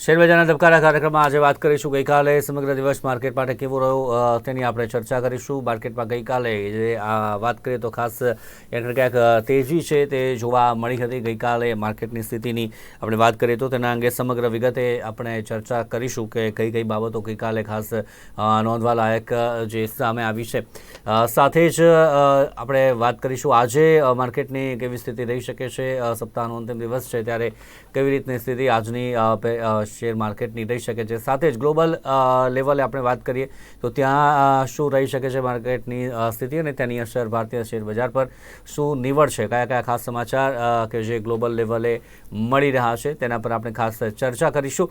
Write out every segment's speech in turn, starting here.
શેરબજારના ધબકારા કાર્યક્રમમાં આજે વાત કરીશું. ગઈકાલે સમગ્ર દિવસ માર્કેટ માટે કેવો રહ્યો તેની આપણે ચર્ચા કરીશું. માર્કેટમાં ગઈકાલે જે વાત કરીએ તો ખાસ ક્યાંક ક્યાંક તેજી છે તે જોવા મળી હતી. ગઈકાલે માર્કેટની સ્થિતિની આપણે વાત કરીએ તો તેના અંગે સમગ્ર વિગતે આપણે ચર્ચા કરીશું કે કઈ કઈ બાબતો ગઈકાલે ખાસ નોંધવા લાયક જે સામે આવી છે. સાથે જ આપણે વાત કરીશું. આજે માર્કેટની કેવી સ્થિતિ રહી શકે છે? સપ્તાહનો અંતિમ દિવસ છે ત્યારે કેવી રીતની સ્થિતિ આજની શેર માર્કેટની રહી શકે છે? સાથે જ ગ્લોબલ લેવલે આપણે વાત કરીએ, તો ત્યાં શું રહી શકે છે માર્કેટની સ્થિતિ અને તેની અસર ભારતીય શેર બજાર પર શું નીવડશે? કયા કયા ખાસ સમાચાર કે જે ગ્લોબલ લેવલે મળી રહ્યા છે તેના પર આપણે ખાસ ચર્ચા કરીશું.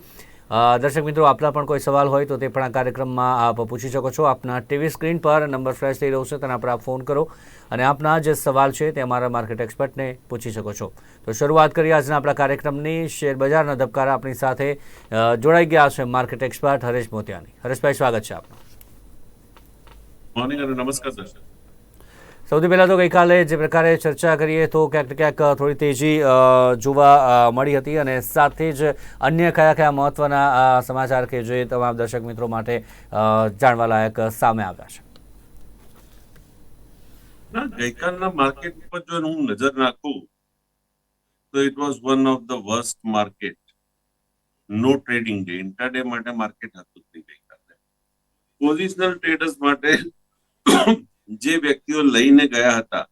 દર્શક મિત્રો, આપના પણ કોઈ સવાલ હોય તો તે પણ આ કાર્યક્રમમાં આપ પૂછી શકો છો. આપના ટીવી સ્ક્રીન પર નંબર ફ્લેશ થઈ રહ્યો છે, તેના પર આપ ફોન કરો અને આપના જે સવાલ છે તે અમારા માર્કેટ એક્સપર્ટને પૂછી શકો છો. તો શરૂઆત કરીએ આજના આપણા કાર્યક્રમની. શેર બજારના ધબકારા આપણી સાથે જોડાઈ ગયા છે માર્કેટ એક્સપર્ટ હરેશ મોતિયાની. હરેશભાઈ, સ્વાગત છે આપનું. નમસ્કાર દર્શક. સૌથી પહેલાં તો ગઈકાલે જે પ્રકારે ચર્ચા કરીએ તો ક્યાંક ક્યાંક થોડી તેજી જોવા મળી હતી અને સાથે જ અન્ય કયા કયા મહત્વના સમાચાર કે જે તમામ દર્શક મિત્રો માટે જાણવા લાયક સામે આવ્યા છે? ગઈકાલના માર્કેટ ઉપર જો હું નજર નાખું, તો it was one of the worst market no trading day intraday માટે માર્કેટ હતું ગઈકાલે. પોઝિશનલ ટ્રેડર્સ માટે જે વ્યક્તિઓ લઈને ગયા હતા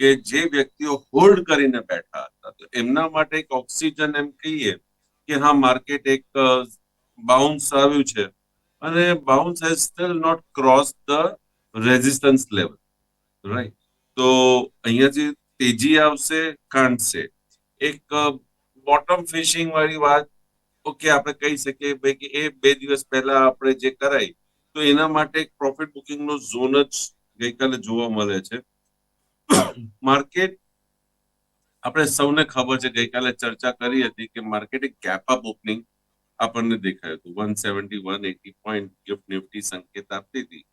કે જે વ્યક્તિઓ હોલ્ડ કરીને બેઠા હતા, તો એમના માટે એક ઓક્સિજન એમ કહીએ કે હા, માર્કેટ એક બાઉન્સ આવ્યું છે અને bounce has still not cross the resistance level right તો અહીંયાથી તેજી આવશે, કાંડશે. એક બોટમ ફિશિંગ વાળી વાત, ઓકે, આપણે કહી શકીએ ભાઈ કે એ બે દિવસ પહેલા આપણે જે કરાય તો એના માટે એક પ્રોફિટ બુકિંગ નો ઝોન જ ગઈકાલે જોવા મળે છે. માર્કેટ, આપણે સૌને ખબર છે, ગઈકાલે ચર્ચા કરી હતી કે માર્કેટ એક ગેપ અપ ઓપનિંગ આપણને દેખાયું હતું. One seventy one eighty point gift nifty સંકેત આપતી હતી.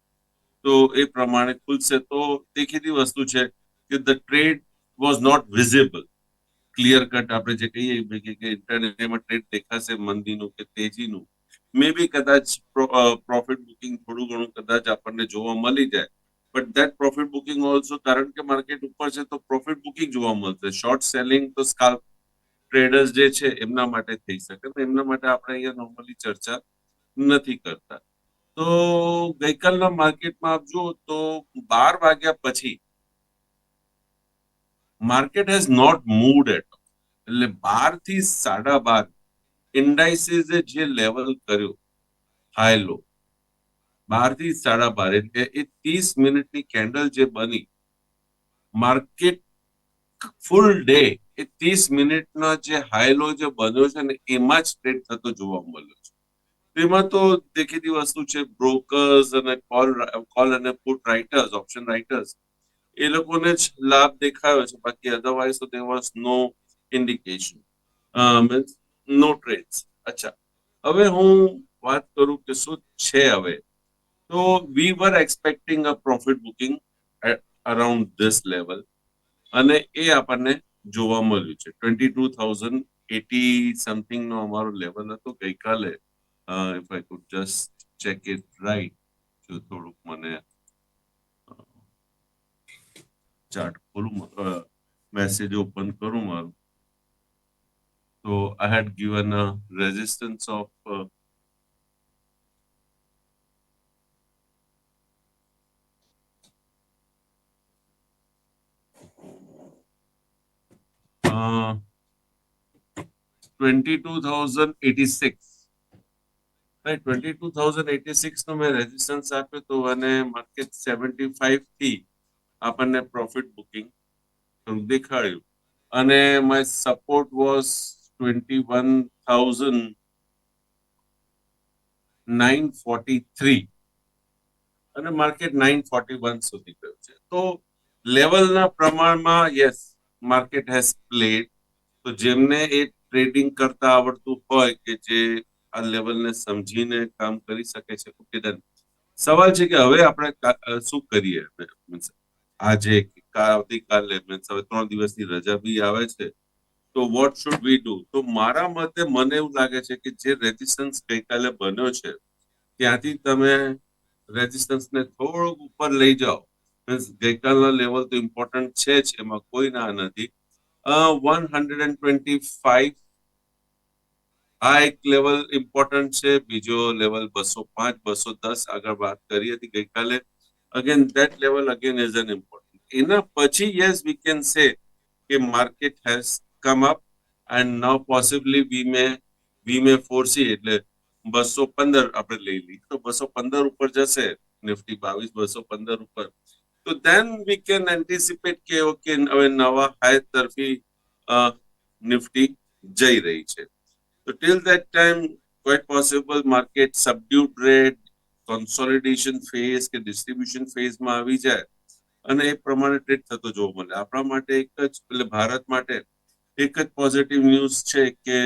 તો એ પ્રમાણે ખુલશે તો દેખીતી વસ્તુ છે કે the trade was not visible clear cut આપણે જે કહીએ કે ઇન્ટરનેટમાં ટ્રેડ દેખાશે મંદીનું કે તેજીનું. મે બી કદાચ પ્રોફિટ બુકિંગ થોડું ઘણું કદાચ આપણને જોવા મળી જાય. But that profit booking also કારણ કે માર્કેટ ઉપર છે તો પ્રોફિટ બુકિંગ જોવા મળશે. શોર્ટ સેલિંગ તો સ્કાલ્પ ટ્રેડર્સ જે છે એમના માટે થઈ શકે. તો એમના માટે આપણે અહીંયા નોર્મલી ચર્ચા નથી કરતા. તો ગઈકાલના માર્કેટમાં આપ જુઓ તો બાર વાગ્યા પછી market has not moved at એટલે બારથી સાડા બાર ઇન્ડાઇસીસે જે લેવલ કર્યું હાઈ લો બારથી સાડા બાર એટલે એ ત્રીસ મિનિટની કેન્ડલ જે બની માર્કેટ ફૂલ ડે એ ત્રીસ મિનિટનો જે હાઈલો જે બન્યો છે ને, એમાં જ ટ્રેડ થતો જોવા મળ્યો છે. તેમાં તો દેખીતી વસ્તુ છે બ્રોકર્સ અને કોલ કોલ અને પુટ રાઇટર્સ ઓપ્શન રાઇટર્સ એ લોકોને જ લાભ દેખાયો છે. બાકી અધરવાઇઝ તો there was no indication means no trades અચ્છા. હવે હું વાત કરું કે શું છે હવે? તો we were expecting a profit booking around this level અને એ આપણને જોવા મળ્યું છે. Twenty two thousand eighty something નો અમારો લેવલ હતો. ગઈકાલે if I could just check it right જો થોડુંક મને ચાર્ટ ખોલું મેસેજ ઓપન કરું મારું. તો I had given a resistance of twenty two thousand eighty six right twenty two thousand eighty six નો મેં રેઝિસ્ટન્સ આપ્યો તો અને માર્કેટ આપણને પ્રોફિટ બુકિંગ દેખાડ્યું. અને my support was twenty one thousand nine forty three અને માર્કેટ નાઇન ફોર્ટી વન સુધી ગયું છે. તો લેવલના પ્રમાણમાં યસ માર્કેટ હેઝ પ્લેડ તો જેમને એ ટ્રેડિંગ કરતા આવડતું હોય કે જે આ લેવલને સમજીને કામ કરી શકે છે સવાલ છે કે હવે આપણે શું કરીએ? મીન્સ આજે આવતીકાલે મીન્સ હવે ત્રણ દિવસની રજા બી આવે છે. તો વોટ શુડ વી ડુ તો મારા મતે મને એવું લાગે છે કે જે રેઝિસ્ટન્સ ગઈકાલે બન્યો છે, ત્યાંથી તમે રેઝિસ્ટન્સ ને થોડુંક ઉપર લઈ જાઓ. મીન્સ ગઈકાલના લેવલ તો ઇમ્પોર્ટન્ટ છે જ, એમાં કોઈ ના નથી. One hundred and twenty five આ એક લેવલ ઇમ્પોર્ટન્ટ છે, બીજો લેવલ બસો પાંચ, બસો દસ, આગળ વાત કરી હતી ગઈકાલે. Again that level again is an important એના પછી યસ વી કેન સે કે market has come up and now possibly we may we may foresee એટલે બસો પંદર આપણે લઈ લઈએ. તો બસો પંદર ઉપર જશે નિફ્ટી બાવીસ, બસો પંદર ઉપર. તો ધેન વી કેન એન્ટિસિપેટ કે ઓકે હવે નવા હાઈ તરફી નિફ્ટી જઈ રહી છે. તો till that time quite possible market subdued rate consolidation phase કે ડિસ્ટ્રીબ્યુશન ફેઝમાં આવી જાય અને એ પ્રમાણે ટ્રેડ થતો જોવા મળે. આપણા માટે એક જ, એટલે ભારત માટે એક જ પોઝિટિવ ન્યૂઝ છે કે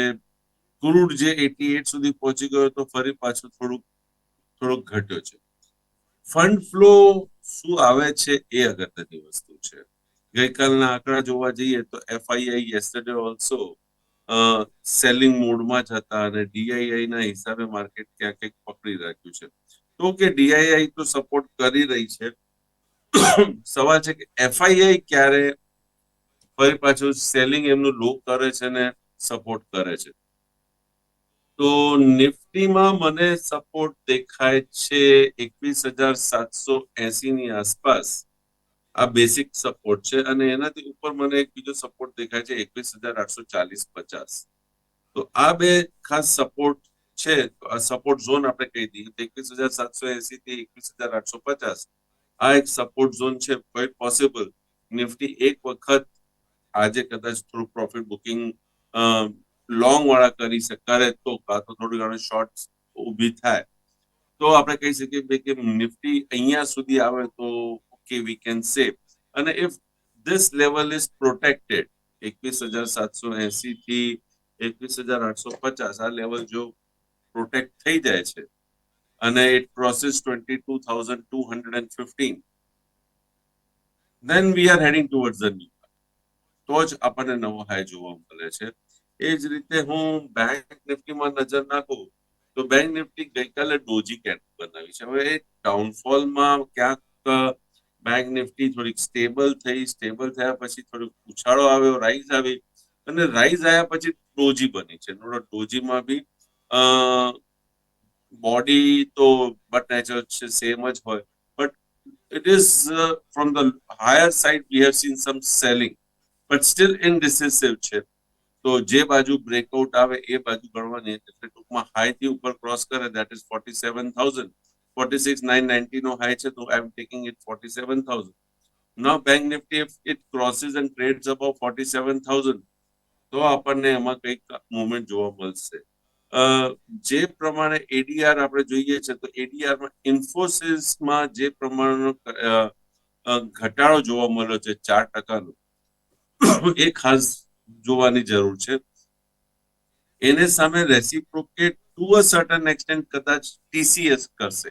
ક્રૂડ જે એટી એટ સુધી પહોંચી ગયો તો ફરી પાછું થોડુંક, થોડોક ઘટ્યો છે. ફંડ ફ્લો શું આવે છે એ અગત્યની વસ્તુ છે. ગઈકાલના આંકડા જોવા જઈએ તો એફઆઈઆઈ યેસ્ટરડે ઓલસો સેલિંગ મોડમાં જ હતા અને ડીઆઈઆઈ ના હિસાબે માર્કેટ ક્યાંક કંઈક પકડી રાખ્યું છે. તો કે ડીઆઈઆઈ તો સપોર્ટ કરી રહી છે. સવાલ છે કે એફઆઈઆઈ ક્યારે ફરી પાછું સેલિંગ એમનું લો કરે છે ને સપોર્ટ કરે છે? તો નિફ્ટીમાં મને સપોર્ટ દેખાય છે એકવીસ હજાર સાતસો એસી ની આસપાસ આ બેસિક સપોર્ટ છે અને એનાથી ઉપર મને એક બીજો સપોર્ટ દેખાય છે એકવીસ હજાર આઠસો ચાલીસ પચાસ તો આ બે ખાસ સપોર્ટ છે આ સપોર્ટ ઝોન આપણે કહી દઈએ તો એકવીસ હજાર સાતસો એસી થી એકવીસ હજાર આઠસો પચાસ આ એક સપોર્ટ ઝોન છે ક્વાઇટ પોસિબલ નિફ્ટી એક વખત આજે કદાચ થોડું પ્રોફિટ બુકિંગ લોંગ વાળા કરી શકે કરે તો કાં તો થોડી ઘણી શોર્ટ ઊભી થાય. તો આપણે કહી શકીએ કે નિફ્ટી અહીંયા સુધી આવે તો ઓકે વી કેન સેવ અને ઇફ પ્રોટેક્ટેડ એકવીસ હજાર સાતસો એસી થી એકવીસ હજાર આઠસો પચાસ આ લેવલ જો પ્રોટેક્ટ થઈ જાય છે, અને it and fifteen then we are heading towards the new તો જ આપણને નવો હાઈ જોવા મળે છે. એ જ રીતે હું બેંક નિફ્ટીમાં નજર નાખું, તો બેંક નિફ્ટી ગઈકાલે ડોજી કેન્ડ બનાવી છે. હવે ટાઉનફોલમાં ક્યાંક બેંક નિફ્ટી થોડીક સ્ટેબલ થઈ સ્ટેબલ થયા પછી થોડીક ઉછાળો આવ્યો રાઈઝ આવી અને રાઈઝ આવ્યા પછી ડોજી બની છે. ડોજીમાં બી બોડી તો બટ નેચરલ છે સેમ જ હોય. But it is from the higher side we have seen some selling but still indecisive છે. તો જે બાજુ બ્રેકઆઉટ આવે એ બાજુ ગણવાની એટલે ટૂંકમાં હાઈ થી ઉપર ક્રોસ કરે that is forty seven thousand forty six nine ninety no high છે, તો I am taking it forty seven thousand no bank nifty if it crosses and trades about forty seven thousand તો આપણને એમાં કંઈક movement જોવા મળશે. જે પ્રમાણે એડીઆર આપણે જોઈએ છે, તો એડીઆરમાં ઇન્ફોસિસમાં જે પ્રમાણનો ઘટાડો જોવા મળ્યો છે, ચાર ટકાનો. એ ખાસ જોવાની જરૂર છે. એને સામે reciprocate to a certain extent કદાચ ટીસીએસ કરશે.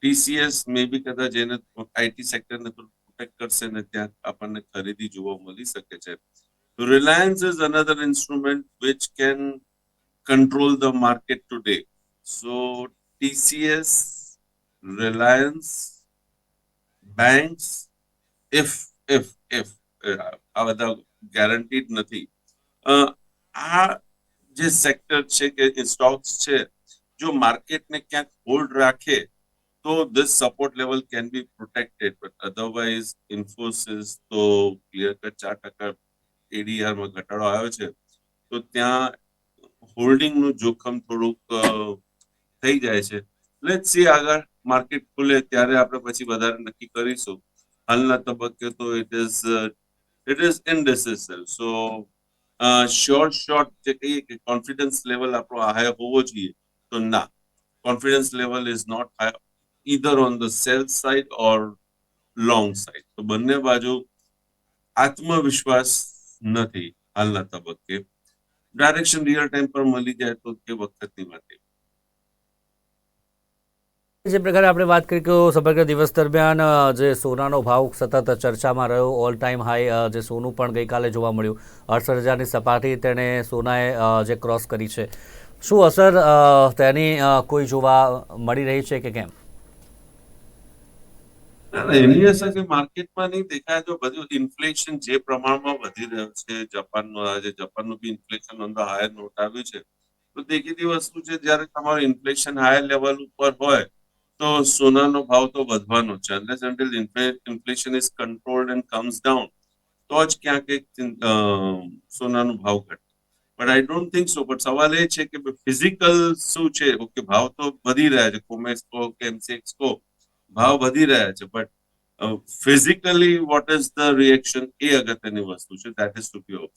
ટીસીએસ મે બી કદાચ એને આઈટી સેક્ટરને પ્રોટેક્ટ કરશે ને ત્યાં આપણને ખરીદી જોવા મળી શકે છે. Reliance is another instrument which can control the market today. So TCS, Reliance, banks, if if if આ બધા ગેરંટીડ નથી. આ જે સેક્ટર છે કે સ્ટોક્સ છે, જો માર્કેટને ક્યાંક હોલ્ડ રાખે, તો this support level can be protected but otherwise Infosys તો ક્લિયર કટ ચાર ટકા એડીઆરમાં ઘટાડો આવ્યો છે, તો ત્યાં હોલ્ડિંગનું જોખમ થોડુંક થઈ જાય છે. લેટ સી આગળ માર્કેટ ખુલે, ત્યારે આપણે પછી વધારે નક્કી કરીશું. હાલના તબક્કે તો it is it is indecisive so short short જે કહીએ કે કોન્ફિડન્સ લેવલ આપણો હાઈ હોવો જોઈએ તો ના confidence level is not high either on the sell side or long side તો બંને બાજુ આત્મવિશ્વાસ નથી હાલના તબક્કે ડાયરેક્શન રિયલ ટાઈમ પર મળી જાય તો તે વખતની વાત જે પ્રકારે આપણે વાત કરી કે સમગ્ર દિવસ દરમિયાન જે સોનાનો ભાવ સતત ચર્ચામાં રહ્યો ઓલ ટાઈમ હાઈ જે સોનું પણ ગઈકાલે જોવા મળ્યું. અડસઠ હજારની સપાટી તેણે સોનાએ જે ક્રોસ કરી છે. શું અસર તેની કોઈ જોવા મળી રહી છે કે કેમ? ના, ના, એની અસર કે માર્કેટમાં નહીં દેખાય. તો બધું ઇન્ફ્લેશન જે પ્રમાણમાં વધી રહ્યું છે જપાનમાં આજે જપાનનું બી ઇન્ફ્લેશન ઓન હાયર નોટ આવ્યું છે તો દેખીતી વસ્તુ છે જ્યારે તમારું ઇન્ફ્લેશન હાયર લેવલ ઉપર હોય તો સોનાનો ભાવ તો વધવાનો છે. Unless until inflation is controlled and comes down તો જ ક્યાંક એક સોનાનો ભાવ ઘટે. But I don't think so but સવાલ એ છે કે ફિઝિકલ શું છે? ઓકે, ભાવ તો વધી રહ્યા છે. કોમેક્સ કો કે એમસીએક્સ કો, ભાવ વધી રહ્યા છે. But physically what is the reaction એ અગત્યની વસ્તુ છે. દેટ ઇઝ ટુ બી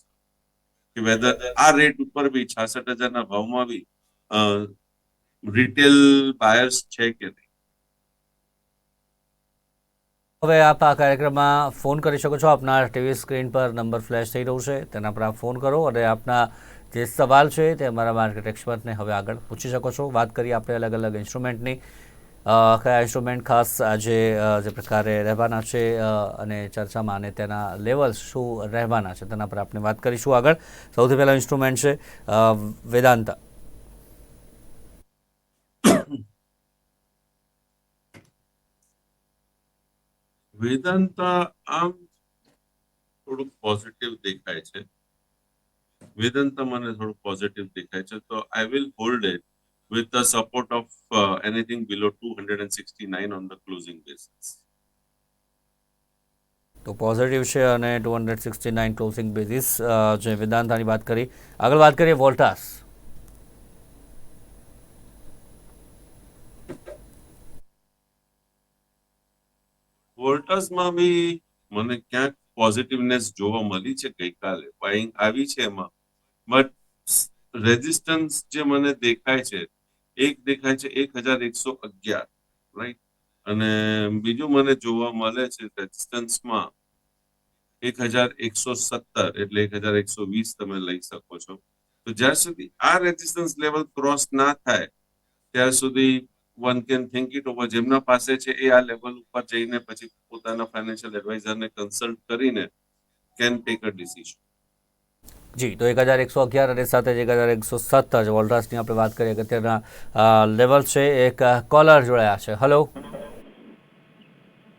કે વેધર આ રેટ ઉપર બી છાસઠ હજારના ભાવમાં બી રિટેલ બાયર્સ છે કે નહીં? હવે આપ આ કાર્યક્રમમાં ફોન કરી શકો છો. આપના ટીવી સ્ક્રીન પર નંબર ફ્લેશ થઈ રહ્યું છે. તેના પર આપ ફોન કરો અને આપના જે સવાલ છે તે અમારા માર્કેટ એક્સપર્ટને હવે આગળ પૂછી શકો છો. વાત કરીએ આપણે અલગ અલગ ઇન્સ્ટ્રુમેન્ટની. કયા ઇન્સ્ટ્રુમેન્ટ ખાસ આજે જે પ્રકારે રહેવાના છે અને ચર્ચામાં અને તેના લેવલ શું રહેવાના છે તેના પર આપણે વાત કરીશું આગળ. સૌથી પહેલાં ઇન્સ્ટ્રુમેન્ટ છે વેદાંતા. વેદાંતા આમ થોડુંક પોઝિટિવ દેખાય છે. વેદાંતા મને થોડું પોઝિટિવ દેખાય છે. તો I will hold it with the support of uh, anything below 269 on the closing basis. તો પોઝિટિવ છે અને two hundred sixty nine closing basis જે વેદાંતાની વાત કરી. આગળ વાત કરીએ વોલ્ટાસ. વોલ્ટસમાં બી મને ક્યાંક પોઝિટિવનેસ જોવા મળી છે ગઈકાલે. બાઇંગ આવી છે એમાં. બટ રેઝિસ્ટન્સ જે મને દેખાય છે, એક દેખાય છે એક હજાર એકસો અગિયાર રાઈટ અને બીજું મને જોવા મળે છે રેઝિસ્ટન્સમાં એક હજાર એકસો સત્તર એટલે એક હજાર એકસો વીસ તમે લઈ શકો છો. તો જ્યાં સુધી આ રેઝિસ્ટન્સ લેવલ ક્રોસ ના થાય ત્યાર સુધી one can think it over જેમના પાસે છે એ આ લેવલ ઉપર જઈને પછી પોતાના ફાઇનાન્શિયલ એડવાઇઝરને કન્સલ્ટ કરીને કેન ટેક અ ડિસિઝન જી તો એક હજાર એકસો અગિયાર અને સાથે જ એક હજાર એકસો સત્તર જે વોલ્ટાસની આપણે વાત કરીએ અત્યારના લેવલ છે એક કોલર જોડાયા છે. હલો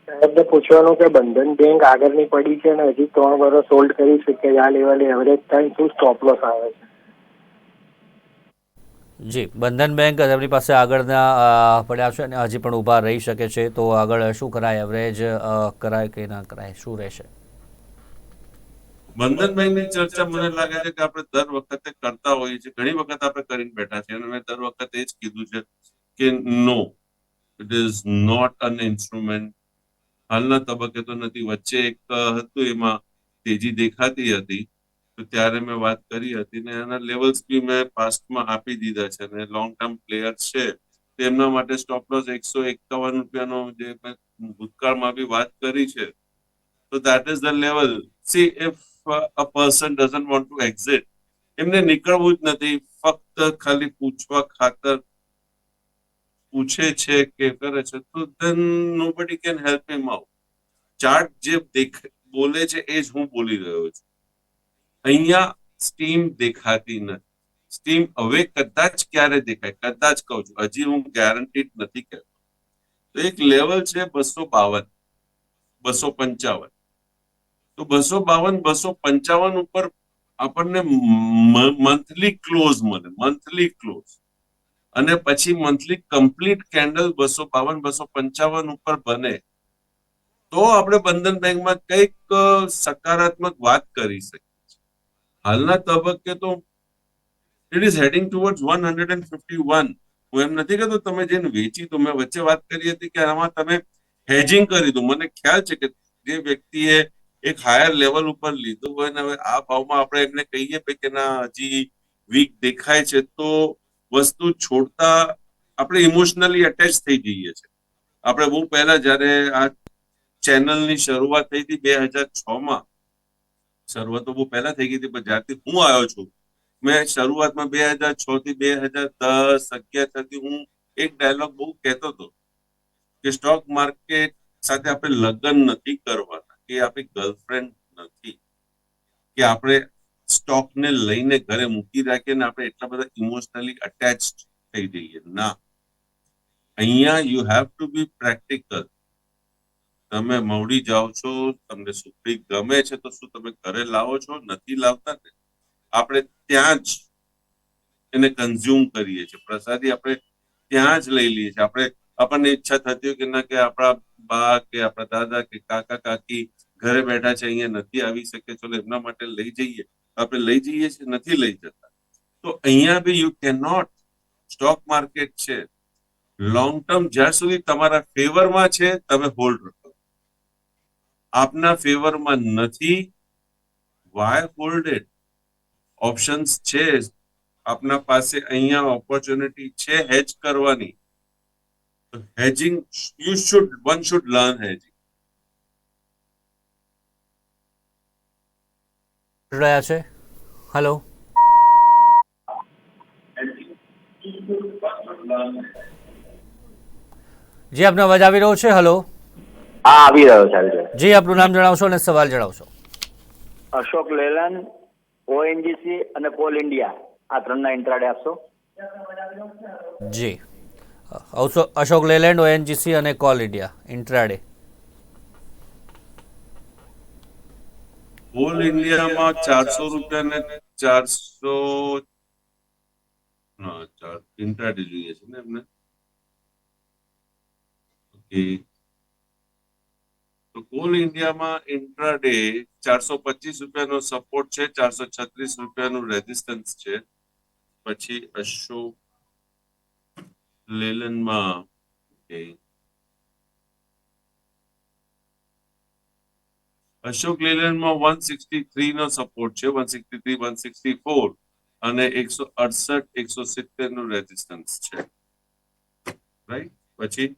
સાહેબને પૂછવાનું કે બંધન બેંક આગળની પડી છે અને હજી ત્રણ વર્ષ હોલ્ડ કરી શકે આ લેવલે એવરેજ ટાઈમ શું સ્ટોપ લોસ આવે છે? જી, બંધન બેંક તેમની પાસે આગળના પડ્યા છે અને હજી પણ ઊભા રહી શકે છે. તો આગળ શું કરાય એવરેજ કરાય કે ના કરાય? શું રહેશે? બંધન બેંકની ચર્ચા મને લાગે છે કે આપણે દર વખતે કરતા હોઈએ છીએ. ઘણી વખત આપણે કરીને બેઠા છીએ અને મેં દર વખતે એ જ કીધું છે કે no it is not an instrument હાલના તબક્કે તો નથી. વચ્ચે એક હતું એમાં તેજી દેખાતી હતી. તો ત્યારે મેં વાત કરી હતી ને એના લેવલ્સ બી મેં પાસ્ટમાં આપી દીધા છે અને લોંગ ટર્મ પ્લેયર્સ છે તેમના માટે સ્ટોપ લોસ એકસો એકાવન રૂપિયાનો જે મેં ભૂતકાળમાં બી વાત કરી છે, તો that is the level see if a person doesn't want to exit એમને નીકળવું જ નથી, ફક્ત ખાલી પૂછવા ખાતર પૂછે છે કે કરે છે, તો then nobody can help him out chart જે દેખ, બોલે છે એ જ હું બોલી રહ્યો છું. અહીંયા સ્ટીમ દેખાતી નથી. સ્ટીમ હવે કદાચ ક્યારે દેખાય? કદાચ કહું છું. હજી હું ગેરંટીડ નથી કહેતો. તો એક લેવલ છે બસો બાવન, બસો પંચાવન. તો બસો બાવન, બસો પંચાવન ઉપર આપણને મંથલી ક્લોઝ મળે મંથલી ક્લોઝ અને પછી મંથલી કમ્પ્લીટ કેન્ડલ બસો બાવન, બસો પંચાવન ઉપર બને. તો આપણે બંધન બેંકમાં કંઈક સકારાત્મક વાત કરી શકીએ. હાલના તબક્કે તો it is heading towards one hundred and fifty one હું એમ નથી કહેતો તમે જેને વેચી તો મેં વચ્ચે વાત કરી હતી કે આમાં તમે હેજિંગ કરી દો. મને ખ્યાલ છે કે જે વ્યક્તિએ એક હાયર લેવલ ઉપર લીધું હોય ને હવે આ ભાવમાં આપણે એમને કહીએ કે ના, હજી વીક દેખાય છે તો વસ્તુ છોડતા આપણે ઇમોશનલી અટેચ થઈ જઈએ છીએ. આપણે બહુ પહેલા જ્યારે આ ચેનલની શરૂઆત થઈ હતી બે હજાર છ માં શરૂઆત તો બહુ પહેલા થઈ ગઈ હતી, પણ જ્યારથી હું આવ્યો છું, મેં શરૂઆતમાં બે હજાર છ થી બે હજાર દસ, અગિયાર સુધી હું એક ડાયલોગ બહુ કહેતો હતો કે સ્ટોક માર્કેટ સાથે આપણે લગ્ન નથી કરવાના, કે આપણી ગર્લફ્રેન્ડ નથી, કે આપણે સ્ટોકને લઈને ઘરે મૂકી રાખીએ ને આપણે એટલા બધા ઇમોશનલી અટેચ થઈ જઈએ. ના. અહીંયા you have to be practical તમે મવડી જાઓ છો, તમને સુખડી ગમે છે, તો શું તમે ઘરે લાવો છો? નથી લાવતા ને? આપણે ત્યાં જ એને કન્ઝ્યુમ કરીએ છીએ. પ્રસાદી આપણે ત્યાં જ લઈ લઈએ છીએ. આપણે આપણને ઈચ્છા થતી હોય કે ના, કે આપણા બા કે આપણા દાદા કે કાકા, કાકી ઘરે બેઠા છે, અહીંયા નથી આવી શકે, ચલો એમના માટે લઈ જઈએ. આપણે લઈ જઈએ છીએ, નથી લઈ જતા. તો અહીંયા બી you can not stock market છે. લોંગ ટર્મ જ્યાં સુધી તમારા ફેવરમાં છે, તમે હોલ્ડ રાખો આપના ફેવરમાં નથી. વાય હોલ્ડેડ ઓપ્શન્સ છે. આપના પાસે અહીંયા ઓપોર્ચ્યુનિટી છે હેજ કરવાની. Hedging you should one should learn hedging રહ્યા છે? હલો જી, આપનો અવાજ આવી રહ્યો છે? હલો હા આવી રહ્યો છે જી આપનું નામ જણાવશો અને સવાલ જણાવશો. અશોક લેલન ઓએનજીસી અને કોલ ઇન્ડિયા આ ત્રણના ઇન્ટ્રાડે આપશો? જી. અશોક લેલેન્ડ ઓએનજીસી અને કોલ ઇન્ડિયા ઇન્ટ્રાડે હોલ ઇન્ડિયામાં ચારસો રૂપિયા ને ચારસો ના ઇન્ટ્રાડે જોઈએ છે ને એમને. ઓકે. તો કોલ ઇન્ડિયામાં ઇન્ટ્રાડે ચારસો પચીસ રૂપિયાનો સપોર્ટ છે, ચારસો છત્રીસ રૂપિયાનું રેઝિસ્ટન્સ છે. પછી અશોક લેલનમાં અશોક લેલનમાં વન સિક્સટી થ્રી નો સપોર્ટ છે one sixty three one sixty four અને એકસો અડસઠ એકસો સિત્તેરનું રેઝિસ્ટન્સ છે. રાઈટ પછી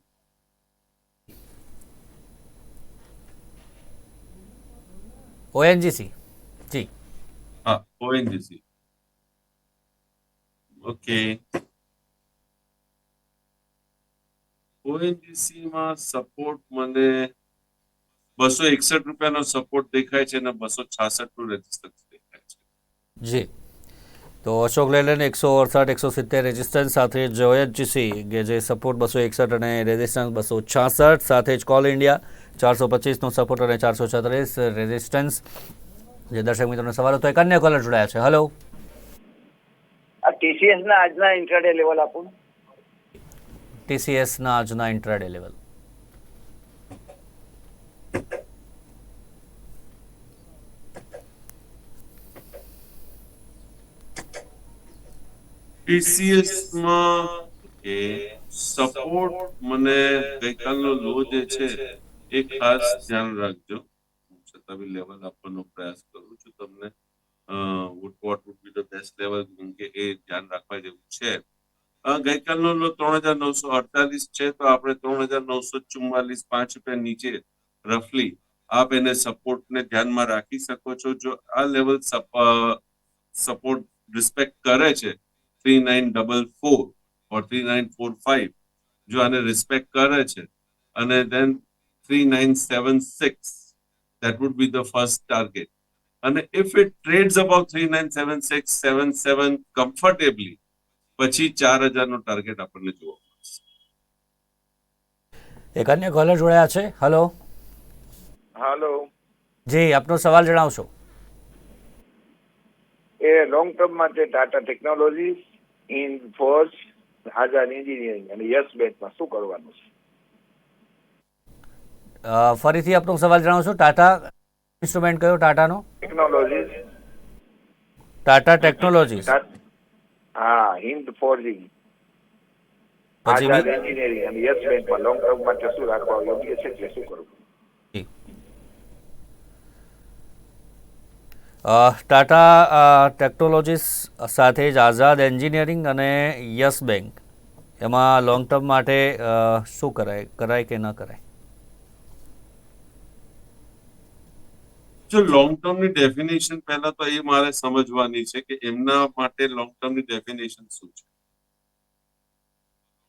ઓએનજીસી જી હા ઓએનજીસી ઓકે ઓએનજીસી માં સપોર્ટ મને બસો એકસઠ રૂપિયાનો સપોર્ટ દેખાય છે અને બસો છાસઠનું રેઝિસ્ટન્સ દેખાય છે. જી તો અશોક લેલેન્ડ એકસો અડસઠ એકસો સિત્તેર રેઝિસ્ટન્સ સાથે જોયજીસી કે જે સપોર્ટ બસો એકસઠ અને રેઝિસ્ટન્સ બસો છાસઠ સાથે જ કોલ ઇન્ડિયા ચારસો પચીસનો સપોર્ટ અને ચારસો છત્રીસ રેઝિસ્ટન્સ જે દર્શક મિત્રોનો સવાલ હતો એક અન્ય કોલર જોડાયા છે. હલો આ ટીસીએસ ના આજના ઇન્ટ્રાડે લેવલ આપો ને. ટીસીએસના આજના ઇન્ટ્રાડે લેવલ એ સપોર્ટ મને ગઈકાલનો લો જે છે એ ખાસ ધ્યાન રાખજો. છતાં બી લેવલ આપવાનો પ્રયાસ કરું છું તમને. Would what would be the best level કે એ ધ્યાન રાખવા જેવું છે. ગઈકાલનો લો ત્રણ હજાર નવસો અડતાલીસ છે તો આપણે ત્રણ હજાર નવસો ચુમ્માલીસ પાંચ રૂપિયા નીચે રફલી આપ એને સપોર્ટ ને ધ્યાનમાં રાખી શકો છો. જો આ લેવલ સપોર્ટ રિસ્પેક્ટ કરે છે three nine double four or three nine four five જો આને રિસ્પેક્ટ કરે છે અને then three nine seven six that would be the first target અને if it trades about three nine seven six seven seven comfortably પછી ચાર હજારનો target આપણને જોવા મળશે. એક અન્ય કોલર જોડાયા છે. હલો હાલો જી આપનો સવાલ જણાવશો. એ લોંગ ટર્મ માટે ટાટા ટેકનોલોજીસ ઇન ફોર્સ આઝાદ એન્જિનિયરિંગ અને યસ બેંકમાં શું કરવાનું છે? ફરીથી આપનો સવાલ જણાવશો. ટાટા ઇન્સ્ટ્રુમેન્ટ કયો? ટાટાનો? ટેકનોલોજી ટાટા ટેકનોલોજી હા હિન્દ ફોર્જિંગ આઝાદ એન્જિનિયરિંગ અને યસ બેંકમાં લોંગ ટર્મ માટે શું રાખવા યોગ્ય છે કે શું કરવું જી. અ, ટાટા ટેકનોલોજીસ સાથે જ આઝાદ એન્જિનિયરિંગ અને યસ બેંક, એમાં લોંગ ટર્મ માટે શું કરાય કરાય કે ન કરાય? જો લોંગ ટર્મની ડેફિનેશન પહેલા તો એ મારે સમજવાની છે કે એમના માટે લોંગ ટર્મની ડેફિનેશન શું છે.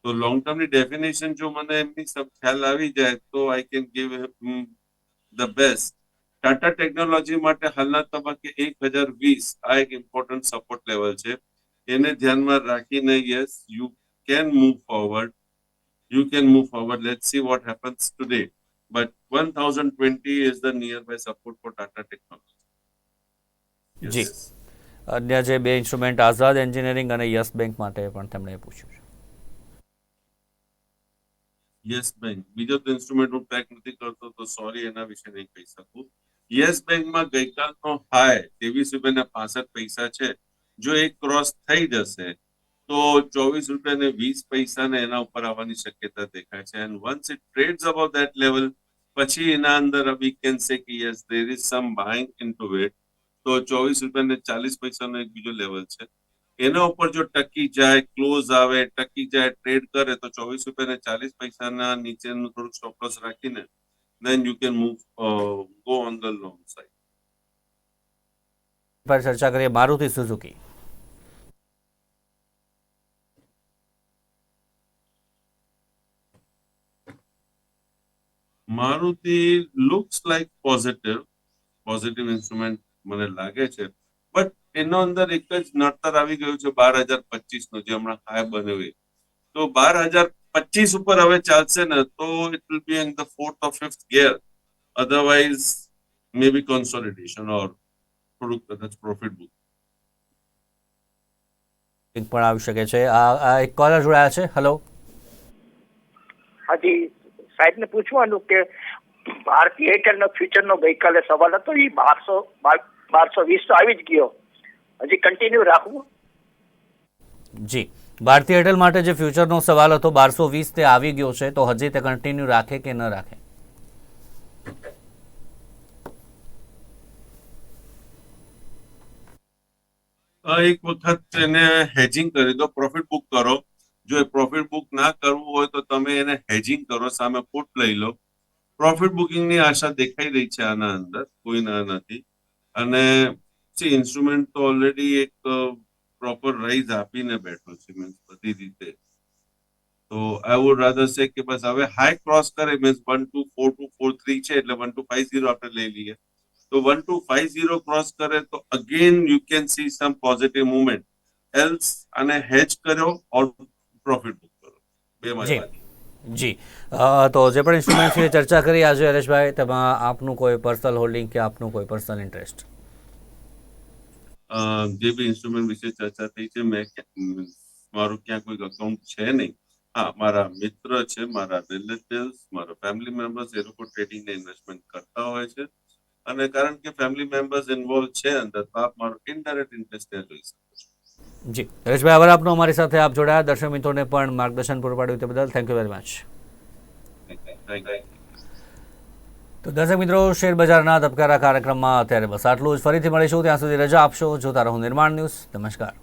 તો લોંગ ટર્મની ડેફિનેશન જો મને એમની ખ્યાલ આવી જાય તો I can give the best Tata Technology માટે હાલના તબક્કે એક હજાર વીસ આ એક ઇમ્પોર્ટન્ટ સપોર્ટ લેવલ છે. એને ધ્યાનમાં રાખીને yes you can move forward you can move forward let see what happens today but one thousand twenty is the near buy support for Tata Technology જી. અન્ય જે બે ઇન્સ્ટ્રુમેન્ટ આઝાદ એન્જિનિયરિંગ અને yes bank માટે પણ તેમણે પૂછ્યું છે. યસ બેંક બીજો તો ઇન્સ્ટ્રુમેન્ટ હું ટ્રેક નથી કરતો તો સોરી એના વિશે નહીં કહી શકું. યસ બેંકમાં ગઈકાલનો હાઈ ત્રેવીસ રૂપિયાના પાસઠ પૈસા છે. જો એ ક્રોસ થઈ જશે, તો ચોવીસ રૂપિયા ને વીસ પૈસા ને એના ઉપર આવવાની શક્યતા દેખાય છે. And once it trades about that level પછી એના અંદર વી કેન સે કે yes there is some buying into it તો ચોવીસ રૂપિયા ને ચાલીસ પૈસાનો એક બીજો લેવલ છે. એના ઉપર જો ટકી જાય ક્લોઝ આવે, ટકી જાય ટ્રેડ કરે, તો ચોવીસ રૂપિયા ને ચાલીસ પૈસાના નીચેનું થોડુંક સ્ટોપ રાખીને then you can move uh, go on the long side પર ચર્ચા કરીએ Maruti Suzuki maruti looks like positive positive instrument મને લાગે છે બટ એનો અંદર એક જ નડતર આવી ગયું છે બાર હજાર પચીસ નો જે હમણાં હાઈ બન્યો તો બાર હજાર પચીસ ઉપર હવે ચાલશે ને તો it will be in the fourth or fifth gear otherwise may be consolidation or થોડુંક કદાચ પ્રોફિટ બુક પણ આવી શકે છે. આ આ એક કોલર જોડાયા છે. હેલો હાજી સાહેબને પૂછવાનું કે ભારતીય એરટેલનો ફ્યુચરનો ગઈકાલે સવાલ હતો એ બારસો બારસો વીસ તો આવી જ ગયો. હજી કન્ટિન્યુ રાખવું? જી. ભારતીય એરટેલ માટે જે ફ્યુચરનો સવાલ હતો, બારસો વીસ તે આવી ગયો છે, તો હજી તે કન્ટિન્યુ રાખે કે ન રાખે? એક વખત એને હેજિંગ કરી દો પ્રોફિટ બુક કરો. જો એ પ્રોફિટ બુક ના કરવું હોય, તો તમે એને હેજિંગ કરો, સામે પુટ લઈ લો. પ્રોફિટ બુકિંગની આશા દેખાઈ રહી છે આના અંદર કોઈ ના નથી. અને ઇન્સ્ટ્રુમેન્ટ તો ઓલરેડી એક પ્રોપર રાઈઝ આપીને બેઠો છે મીન્સ બધી રીતે. તો આઈ વુડ રાધર સે કે બસ હવે હાઈ ક્રોસ કરે means one two four two four three છે એટલે વન ટુ ફાઈવ ઝીરો આપણે લઈ લઈએ. તો one two five zero cross કરે તો again you can see some positive movement else અને હેચ કર્યો ઓર પ્રોફિટ બુક કરો. બે બેમાંથી જી. તો જે પણ ઇન્સ્ટ્રુમેન્ટ ચર્ચા કરી આજે હરેશભાઈ તેમાં આપનું કોઈ પર્સનલ હોલ્ડિંગ કે આપનું કોઈ પર્સનલ ઇન્ટરેસ્ટ જે બી ઇન્સ્ટ્રુમેન્ટ વિશે ચર્ચા થઈ છે મેં મારું ક્યાં કોઈ અકાઉન્ટ છે નહીં. હા મારા મિત્ર છે મારા રિલેટિવ્સ મારા ફેમિલી મેમ્બર્સ એ લોકો ટ્રેડિંગ ને ઇન્વેસ્ટમેન્ટ કરતા હોય છે. અને કારણ કે ફેમિલી મેમ્બર્સ ઇન્વોલ્વ છે અંદર તો આપ મારો ઇનડાયરેક્ટ ઇન્ટરેસ્ટ ત્યાં જોઈ શકો છો. જી. રજભાઈ આભાર આપનો. અમારી સાથે આપ જોડાયા. દર્શક મિત્રોને પણ માર્ગદર્શન પૂરું પાડ્યું તે બદલ thank you very much thank you તો દર્શક મિત્રો, શેર બજારના તબકારા કાર્યક્રમમાં અત્યારે બસ આટલું જ. ફરીથી મળીશું. ત્યાં સુધી રજા આપશો. જોતા રહો નિર્માણ ન્યૂઝ. નમસ્કાર.